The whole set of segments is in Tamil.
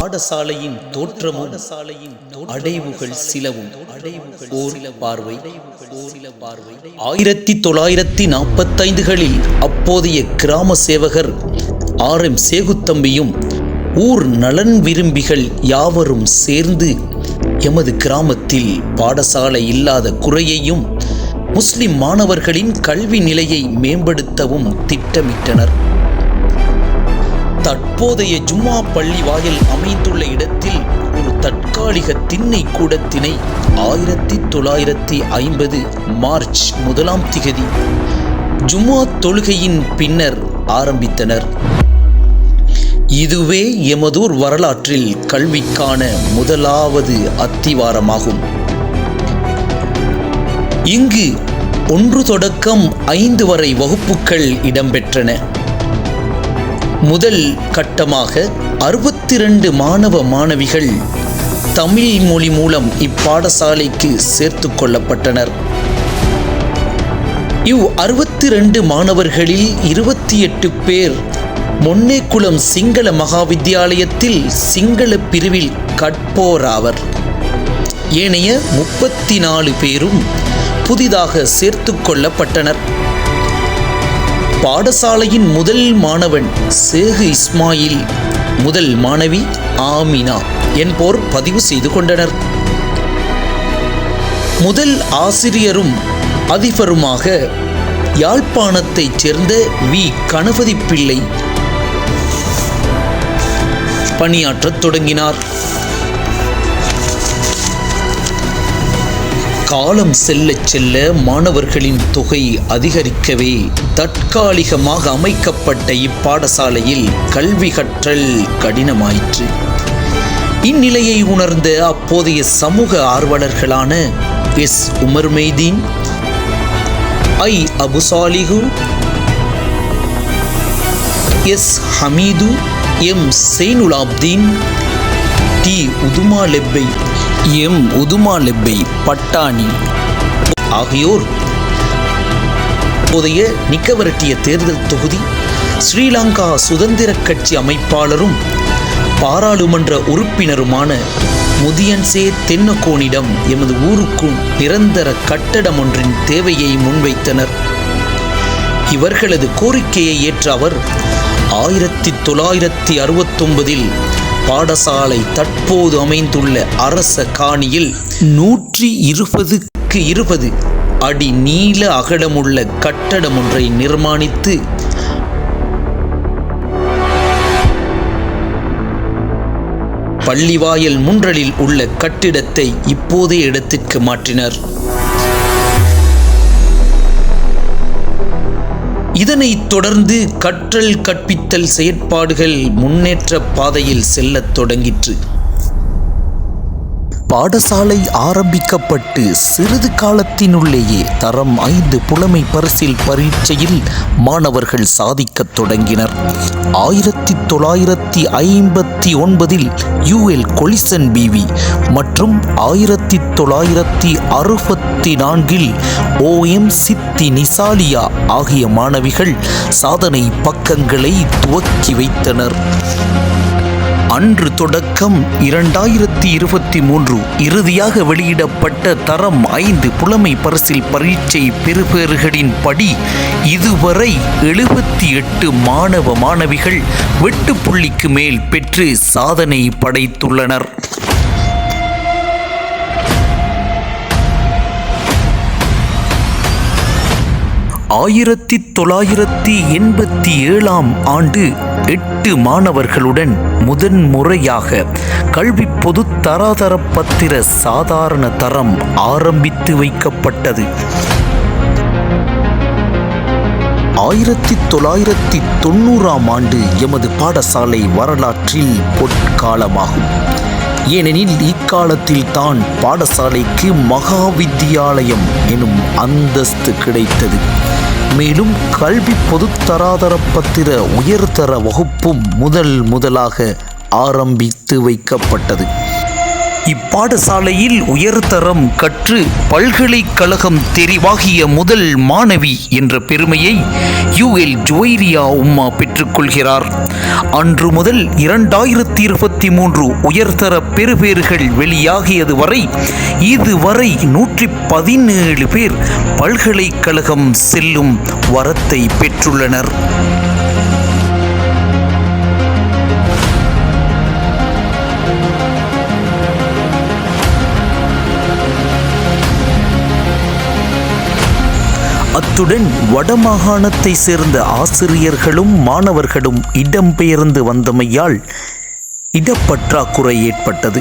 பாடசாலையின் தோற்றமும் அடைவுகள் சிலவும் ஓர் பார்வை. பார்வை. ஆயிரத்தி தொள்ளாயிரத்தி நாற்பத்தைந்துகளில் அப்போதைய கிராம சேவகர் ஆர் எம் சேகுத்தம்பியும் ஊர் நலன் விரும்பிகள் யாவரும் சேர்ந்து எமது கிராமத்தில் பாடசாலை இல்லாத குறையையும் முஸ்லிம் மாணவர்களின் கல்வி நிலையை மேம்படுத்தவும் திட்டமிட்டனர். தற்போதைய ஜும்மா பள்ளி வாயில் அமைந்துள்ள இடத்தில் ஒரு தற்காலிக திண்ணை கூடத்தினை ஆயிரத்தி தொள்ளாயிரத்தி ஐம்பது மார்ச் முதலாம் திகதி ஜும்மா தொழுகையின் பின்னர் ஆரம்பித்தனர். இதுவே எமதூர் வரலாற்றில் கல்விக்கான முதலாவது அத்திவாரமாகும். இங்கு ஒன்று தொடக்கம் ஐந்து வரை வகுப்புகள் இடம்பெற்றன. முதல் கட்டமாக அறுபத்தி ரெண்டு மாணவ மாணவிகள் தமிழ் மொழி மூலம் இப்பாடசாலைக்கு சேர்த்து கொள்ளப்பட்டனர். இவ் அறுபத்தி ரெண்டு மாணவர்களில் இருபத்தி எட்டு பேர் மொன்னேக்குளம் சிங்கள மகா வித்தியாலயத்தில் சிங்கள பிரிவில் கற்போராவர் ஏனைய முப்பத்தி நாலு பேரும் புதிதாக சேர்த்து கொள்ளப்பட்டனர். பாடசாலையின் முதல் மாணவன் சேகு இஸ்மாயில். முதல் மாணவி ஆமினா. என்போர் பதிவு செய்து கொண்டனர். முதல் ஆசிரியரும் அதிபருமாக யாழ்ப்பாணத்தைச் சேர்ந்த வி. கணபதி பிள்ளை பணியாற்றத் தொடங்கினார். காலம் செல்ல செல்ல மாணவர்களின் தொகை அதிகரிக்கவே தற்காலிகமாக அமைக்கப்பட்ட இப்பாடசாலையில் கல்வி கற்றல் கடினமாயிற்று. இந்நிலையை உணர்ந்த அப்போதைய சமூக ஆர்வலர்களான S. Umar Meitheen I. Abusalihu S. Hameed M. Seinulabdeen T. Uthuma Lebbai M Uthuma Lebbai Pattani. ஆகியோர் தற்போதைய நிக்கவரட்டிய தேர்தல் தொகுதி ஸ்ரீலங்கா சுதந்திர கட்சி அமைப்பாளரும் பாராளுமன்ற உறுப்பினருமான முதியன்சே தென்னக்கோனிடம் எமது ஊருக்கும் நிரந்தர கட்டடம் ஒன்றின் தேவையை முன்வைத்தனர். இவர்களது கோரிக்கையை ஏற்ற அவர் ஆயிரத்தி தொள்ளாயிரத்தி அறுபத்தொன்பதில் பாடசாலை தற்போது அமைந்துள்ள அரச காணியில் நூற்றி இருபதுக்கு இருபது அடி நீள அகலமுள்ள கட்டடம் ஒன்றை நிர்மாணித்து பள்ளிவாயல் முன்றலில் உள்ள கட்டிடத்தை இப்போதைய இடத்திற்கு மாற்றினர். இதனைத் தொடர்ந்து கற்றல் கற்பித்தல் செயற்பாடுகள் முன்னேற்ற பாதையில் செல்லத் தொடங்கிற்று. பாடசாலை ஆரம்பிக்கப்பட்டு சிறிது காலத்தினுள்ளேயே தரம் ஐந்து புலமை பரிசில் பரீட்சையில் மாணவர்கள் சாதிக்கத் தொடங்கினர். ஆயிரத்தி தொள்ளாயிரத்தி ஐம்பத்தி ஒன்பதில் யுஎல் கொலிசன் பிவி மற்றும் ஆயிரத்தி ஆயிரத்தி தொள்ளாயிரத்தி அறுபத்தி நான்கில் ஓஎம் சித்தி நிசாலியா ஆகிய மாணவிகள் சாதனை பக்கங்களை துவக்கி வைத்தனர். அன்று தொடக்கம் இரண்டாயிரத்தி இருபத்தி மூன்று இறுதியாக வெளியிடப்பட்ட தரம் ஐந்து புலமை பரிசில் பரீட்சை பெறுபேறுகளின் படி இதுவரை எழுபத்தி எட்டு மாணவ மாணவிகள் வெட்டுப்புள்ளிக்கு மேல் பெற்று சாதனை படைத்துள்ளனர். ஆயிரத்தி தொள்ளாயிரத்தி எண்பத்தி ஏழாம் ஆண்டு எட்டு மாணவர்களுடன் முதன்முறையாக கல்வி பொது தராதர பத்திர சாதாரண தரம் ஆரம்பித்து வைக்கப்பட்டது. ஆயிரத்தி தொள்ளாயிரத்தி தொண்ணூறாம் ஆண்டு எமது பாடசாலை வரலாற்றில் பொற்காலமாகும். ஏனெனில் இக்காலத்தில் தான் பாடசாலைக்கு மகா வித்தியாலயம் எனும் அந்தஸ்து கிடைத்தது. மேலும் கல்வி பொதுத்தராதர பத்திர உயர்தர வகுப்பும் முதல் முதலாக ஆரம்பித்து வைக்கப்பட்டது. இப்பாடசாலையில் உயர்தரம் கற்று பல்கலைக்கழகம் தெரிவாகிய முதல் மாணவி என்ற பெருமையை யுஎல் ஜுவைரியா உம்மா பெற்றுக்கொள்கிறார். அன்று முதல் இரண்டாயிரத்தி இருபத்தி மூன்று உயர்தர பெறுபேறுகள் வெளியாகியது வரை இதுவரை நூற்றி பதினேழு பேர் பல்கலைக்கழகம் செல்லும் வரத்தை பெற்றுள்ளனர். அத்துடன் வடமாகாணத்தை சேர்ந்த ஆசிரியர்களும் மாணவர்களும் இடம்பெயர்ந்து வந்தமையால் இடப்பற்றாக்குறை ஏற்பட்டது.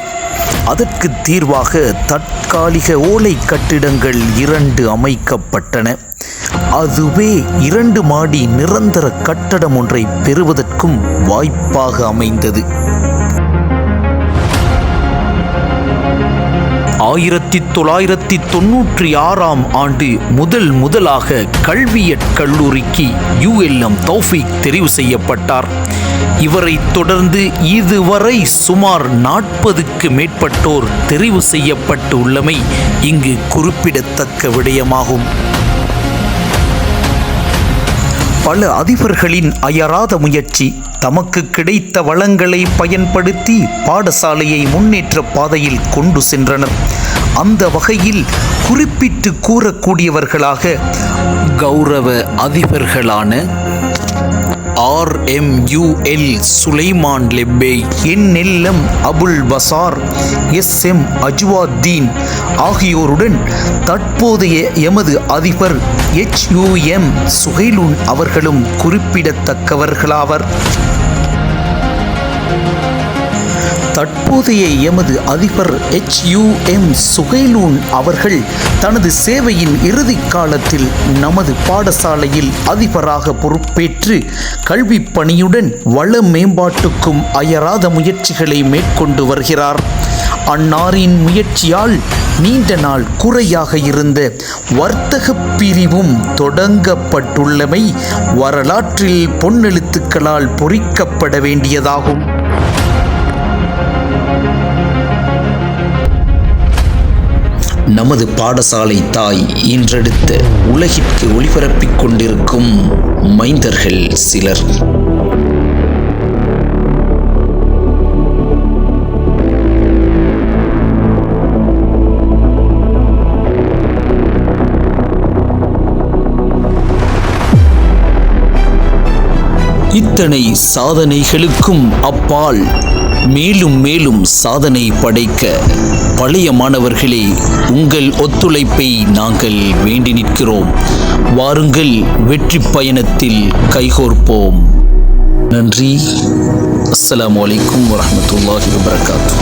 அதற்கு தீர்வாக தற்காலிக ஓலை கட்டிடங்கள் இரண்டு அமைக்கப்பட்டன. அதுவே இரண்டு மாடி நிரந்தர கட்டடம் ஒன்றை பெறுவதற்கும் வாய்ப்பாக அமைந்தது. ஆயிரத்தி தொள்ளாயிரத்தி தொன்னூற்றி ஆறாம் ஆண்டு முதல் முதலாக கல்வியட் கல்லூரிக்கு யுஎல்எம் தௌஃபிக் தெரிவு செய்யப்பட்டார். இவரைத் தொடர்ந்து இதுவரை சுமார் நாற்பதுக்கு மேற்பட்டோர் தெரிவு செய்யப்பட்டு உள்ளமை இங்கு குறிப்பிடத்தக்க விடயமாகும். பல அதிபர்களின் அயராத முயற்சி. தமக்கு கிடைத்த வளங்களை பயன்படுத்தி பாடசாலையை முன்னேற்ற பாதையில் கொண்டு சென்றனர். அந்த வகையில் குறிப்பிட்டு கூறக்கூடியவர்களாக கௌரவ அதிபர்களான ஆர்எம்யூஎல் சுலைமான் லெப்பே என் நெல்லம் அபுல் பசார் எஸ் எம் அஜ்வாத்தீன் ஆகியோருடன் தற்போதைய எமது அதிபர் எச்யூஎம் சுகைலுன் அவர்களும் குறிப்பிடத்தக்கவர்களாவர். தற்போதைய எமது அதிபர் எச்யூஎம் சுகைலூன் அவர்கள் தனது சேவையின் இறுதி காலத்தில் நமது பாடசாலையில் அதிபராக பொறுப்பேற்று கல்வி பணியுடன் வள மேம்பாட்டுக்கும் அயராத முயற்சிகளை மேற்கொண்டு வருகிறார். அன்னாரின் முயற்சியால் நீண்ட நாள் குறையாக இருந்த வர்த்தக பிரிவும் தொடங்கப்பட்டுள்ளமை வரலாற்றில் பொன்னெழுத்துக்களால் பொறிக்கப்பட வேண்டியதாகும். நமது பாடசாலை தாய் இன்றெடுத்த உலகிற்கு ஒளிபரப்பிக் கொண்டிருக்கும் மைந்தர்கள் சிலர். இத்தனை சாதனைகளுக்கும் அப்பால் மேலும் மேலும் சாதனை படைக்க பழைய மாணவர்களே உங்கள் ஒத்துழைப்பை நாங்கள் வேண்டி நிற்கிறோம். வாருங்கள் வெற்றி பயணத்தில் கைகோர்ப்போம். நன்றி. அஸ்லாம் அலைக்கும் வரமத்துல்லாஹி வபரகாத்து